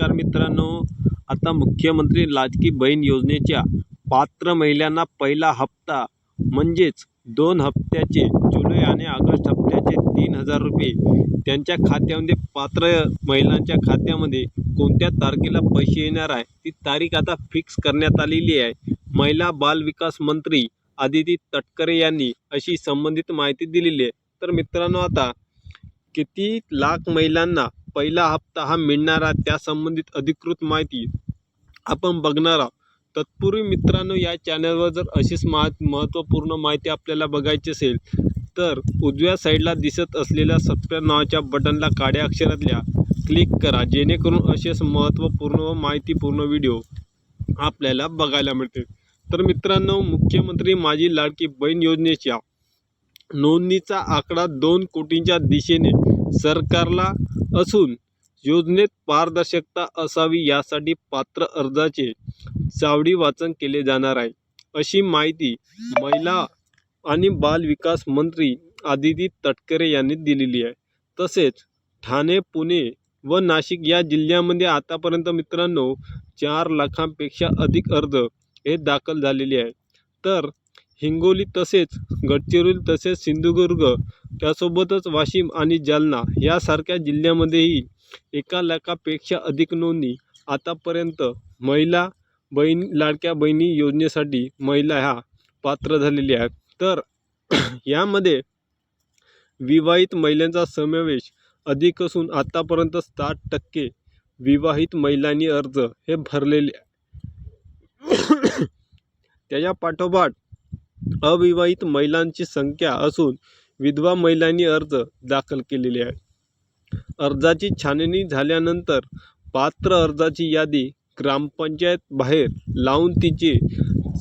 नमस्कार मित्रांनो. आता मुख्यमंत्री लाडकी बहीण योजनेच्या पात्र महिलांना पहिला हप्ता म्हणजेच दोन हप्त्याचे जुलै आणि ऑगस्ट हप्त्याचे तीन हजार रुपये. त्यांच्या खात्यामध्ये पात्र महिलांच्या खात्यामध्ये कोणत्या तारखेला पैसे येणार आहे ती तारीख आता फिक्स करण्यात आलेली आहे. महिला बाल विकास मंत्री आदिती तटकरे यांनी अशी संबंधित माहिती दिलेली आहे. तर मित्रांनो आता किती लाख महिलांना पहिला हप्ता हा मिळणारा त्या संबंधित अधिकृत माहिती आपण बघणार आहोत. तत्पूर्वी मित्रांनो या चॅनलवर जर अशीच महा महत्त्वपूर्ण माहिती आपल्याला बघायची असेल तर उजव्या साईडला दिसत असलेल्या सबस्क्राईब नावाच्या बटनला काड्या अक्षरातल्या क्लिक करा जेणेकरून असेच महत्त्वपूर्ण व माहितीपूर्ण व्हिडिओ आपल्याला बघायला मिळतील. तर मित्रांनो मुख्यमंत्री माझी लाडकी बहीण योजनेच्या नोंदणीचा आकडा दोन कोटींच्या दिशेने सरकारला असून योजनेत पारदर्शकता असावी यासाठी पात्र अर्जाचे चावडी वाचन केले जाणार आहे. अशी माहिती महिला आणि बाल विकास मंत्री आदिती तटकरे यांनी दिलेली आहे. तसेच ठाणे पुणे व नाशिक या जिल्ह्यामध्ये आतापर्यंत मित्रांनो चार लाखांपेक्षा अधिक अर्ज हे दाखल झालेले आहे तर हिंगोली तसेच गडचिरोली तसेच सिंधुदुर्ग त्यासोबतच वाशिम आणि जालना यासारख्या जिल्ह्यामध्येही एका लाखापेक्षा अधिक नोंदी आतापर्यंत महिला बहीण लाडक्या बहिणी योजनेसाठी महिला ह्या पात्र झालेल्या आहेत. तर यामध्ये विवाहित महिलांचा समावेश अधिक असून आतापर्यंत साठ टक्के विवाहित महिलांनी अर्ज हे भरलेले त्याच्या पाठोपाठ अविवाहित महिलांची संख्या असून विधवा महिलांनी अर्ज दाखल केलेले आहे. अर्जाची छाननी झाल्यानंतर पात्र अर्जाची यादी ग्रामपंचायत बाहेर लावून तिचे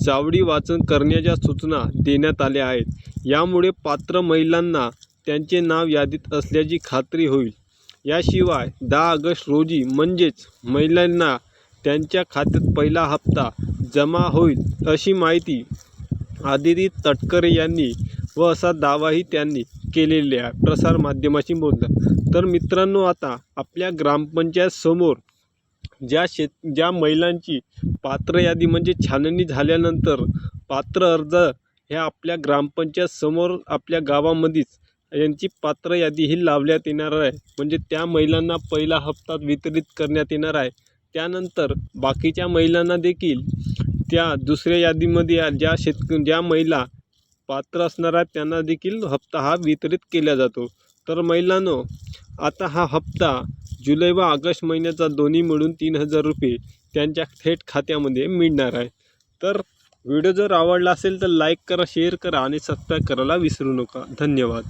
चावडी वाचन करण्याच्या सूचना देण्यात आल्या आहेत. यामुळे पात्र महिलांना त्यांचे नाव यादीत असल्याची खात्री होईल. याशिवाय दहा ऑगस्ट रोजी म्हणजेच महिलांना त्यांच्या खात्यात पहिला हप्ता जमा होईल अशी माहिती आदिती तटकरे यांनी व असा दावाही त्यांनी केलेल्या आहे प्रसारमाध्यमाशी बोललं. तर मित्रांनो आता आपल्या ग्रामपंचायत समोर ज्या शेत ज्या महिलांची पात्र यादी म्हणजे छाननी झाल्यानंतर पात्र अर्ज ह्या आपल्या ग्रामपंचायत समोर आपल्या गावामध्येच यांची पात्र यादी ही लावण्यात येणार आहे. म्हणजे त्या महिलांना पहिला हप्ता वितरित करण्यात येणार आहे. त्यानंतर बाकीच्या महिलांना देखील त्या दुसऱ्या यादीमध्ये या- ज्या शेतक ज्या महिला पात्र असणार त्यांना देखील हप्ता हा वितरित केला जातो. तर महिलांनो आता हा हप्ता जुलै व ऑगस्ट महिन्याचा दोन्ही मिळून तीन हजार रुपये त्यांच्या थेट खात्यामध्ये मिळणार आहे. तर व्हिडिओ जर आवडला असेल तर लाईक करा शेअर करा आणि सबस्क्राईब करायला विसरू नका. धन्यवाद.